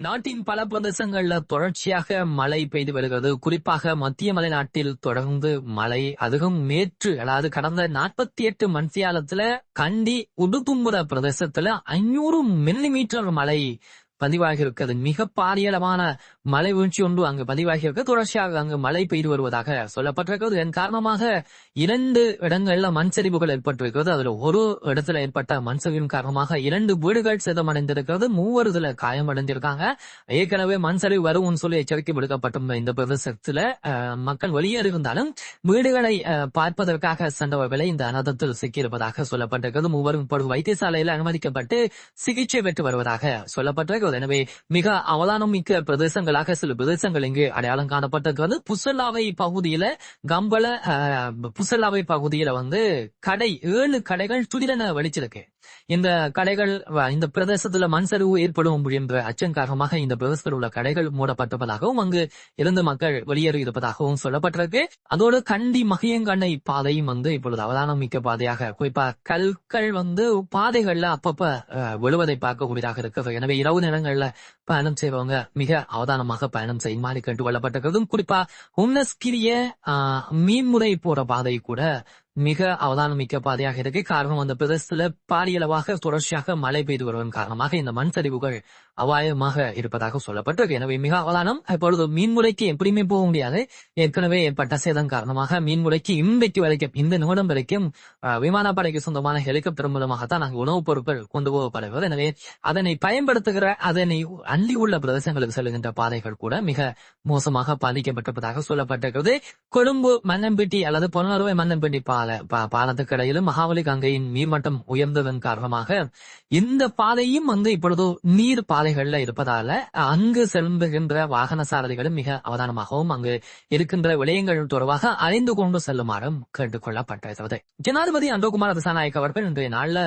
நாட்டின் பல பிரதேசங்கள்ல தொடர்ச்சியாக மழை பெய்து வருகிறது. குறிப்பாக மத்திய மலைநாட்டில் தொடர்ந்து மழை அதுவும் நேற்று அதாவது கடந்த நாற்பத்தி எட்டு மணித்தியாலத்துல கண்டி உடுத்தும்புற பிரதேசத்துல ஐநூறு மில்லி மீட்டர் மழை பதிவாகி இருக்கிறது மிக பாரியலமான மழை வீழ்ச்சி ஒன்று அங்கு பதிவாகி இருக்க தொடர்ச்சியாக அங்கு மழை பெய்து வருவதாக சொல்லப்பட்டிருக்கிறது. இதன் காரணமாக இரண்டு இடங்கள்ல மண் சரிவுகள் ஏற்பட்டிருக்கிறது. அதுல ஒரு இடத்துல ஏற்பட்ட மண் சரிவின் காரணமாக இரண்டு வீடுகள் சேதமடைந்திருக்கிறது. மூவர் இதுல காயமடைந்திருக்காங்க. ஏற்கனவே மண் சரிவு வரும்னு சொல்லி எச்சரிக்கை விடுக்கப்பட்டும் இந்த பிரதேசத்துல. மக்கள் வெளியே இருந்தாலும் வீடுகளை பார்ப்பதற்காக சென்றவர்களை இந்த அனதத்தில் சிக்கியிருப்பதாக சொல்லப்பட்டிருக்கிறது. மூவரும் இப்பொழுது வைத்தியசாலையில் அனுமதிக்கப்பட்டு சிகிச்சை பெற்று வருவதாக சொல்லப்பட்டிருக்கிறது. எனவே மிக அவதானம் மிக்க பிரதேசங்களாக சில பிரதேசங்கள் இங்கு அடையாளம் காணப்பட்டிருக்கிறது. புசல்லாவை பகுதியில கம்பள புசல்லாவை பகுதியில வந்து கடை ஏழு கடைகள் துடிரென வலிச்சிருக்கு இந்த கடைகள் இந்த பிரதேசத்துல மண் சரிவு ஏற்படும் என்ற அச்சம் காரணமாக இந்த பிரதேசத்தில் உள்ள கடைகள் மூடப்பட்டிருப்பதாகவும் அங்கு இருந்து மக்கள் வெளியேறி இருப்பதாகவும் சொல்லப்பட்டிருக்கு. அதோடு கண்டி மகியங்கண்ணை பாதையும் வந்து இப்பொழுது அவதானம் மிக்க பாதையாக குறிப்பா கற்கள் வந்து பாதைகள்ல அப்பப்ப விழுவதை பார்க்கக்கூடியதாக இருக்கிறது. எனவே இரவு நேரங்கள்ல பயணம் செய்வங்க மிக அவதானமாக பயணம் செய்யுமாறு கேட்டுக்கொள்ளப்பட்டிருக்கிறதும் குறிப்பா உன்னஸ்கிரிய ஆஹ், மீன்முறை போற பாதை கூட மிக அவதானம் மிக்க பாதையாக இருக்கு. காரணம் அந்த பிரதேசத்துல பாரியளவாக தொடர்ச்சியாக மழை பெய்து வருவதன் காரணமாக இந்த மண் சரிவுகள் அபாயமாக இருப்பதாக சொல்லப்பட்டிருக்கு. எனவே மிக அவதானம். இப்பொழுது மீன்முறைக்கு எப்படியுமே போக முடியாது. ஏற்கனவே ஏற்பட்ட சேதம் காரணமாக மீன்முறைக்கு இன்றைக்கு வரைக்கும் இந்த நிமிடம் வரைக்கும் ஆஹ், விமானப்படைக்கு சொந்தமான ஹெலிகாப்டர் மூலமாகத்தான் நாங்கள் உணவுப் பொருட்கள் கொண்டு போகப்படுகிறது. எனவே அதனை பயன்படுத்துகிற அதனை அள்ளி உள்ள பிரதேசங்களுக்கு செல்கின்ற பாதைகள் கூட மிக மோசமாக பாதிக்கப்பட்டிருப்பதாக சொல்லப்பட்டிருக்கிறது. கொழும்பு மன்னம்பிட்டி அல்லது பொன்னருவை மன்னம்பிட்டி பாதை பால பாலத்துக்கு இடையிலும் மகாவலி கங்கையின் நீர்மட்டம் உயர்ந்ததன் காரணமாக இந்த பாதையும் வந்து இப்பொழுது நீர் பாதைகள்ல இருப்பதால அங்கு செல்லுகின்ற வாகன சாரதிகளும் மிக அவதானமாகவும் அங்கு இருக்கின்ற விளையங்கள் தொடர்பாக அறிந்து கொண்டு செல்லுமாறும் கேட்டுக் கொள்ளப்பட்டிருக்கிறது ஜனாதிபதி அந்தோகுமார் திசாநாயக் அவர்கள் இன்றைய நாள்ல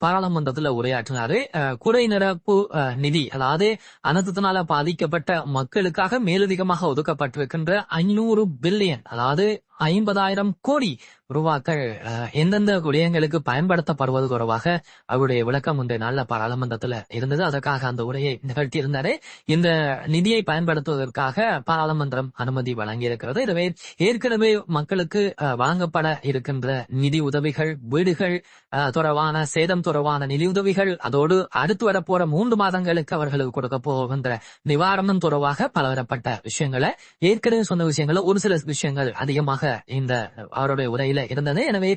பாராளுமன்றத்துல உரையாற்றினாரு. அஹ், நிரப்பு அஹ், நிதி அதாவது அனர்த்தத்தினால பாதிக்கப்பட்ட மக்களுக்காக மேலதிகமாக ஒதுக்கப்பட்டிருக்கின்ற ஐநூறு பில்லியன் அதாவது ஐம்பதாயிரம் கோடி ரூபாக்கள் அஹ், எந்தெந்த விடயங்களுக்கு பயன்படுத்தப்படுவது குறைவாக அவருடைய விளக்கம் இன்றைய நாள்ல பாராளுமன்றத்துல இருந்தது. அதற்காக அந்த உரையை நிகழ்த்தி இருந்தாரு இந்த நிதியை பயன்படுத்துவதற்காக பாராளுமன்றம் அனுமதி வழங்கியிருக்கிறது. எனவே ஏற்கனவே மக்களுக்கு அஹ், வழங்கப்பட இருக்கின்ற நிதி உதவிகள் வீடுகள் தொடர்பான சேதம் தொடர்பான நிதியுதவிகள் அதோடு அடுத்து வரப்போற மூன்று மாதங்களுக்கு அவர்களுக்கு கொடுக்க போகின்ற நிவாரணம் தொடர்பாக பலதரப்பட்ட விஷயங்களை ஏற்கனவே சொன்ன விஷயங்கள ஒரு சில விஷயங்கள் அதிகமாக இந்த அவருடைய உரையில இருந்தது. எனவே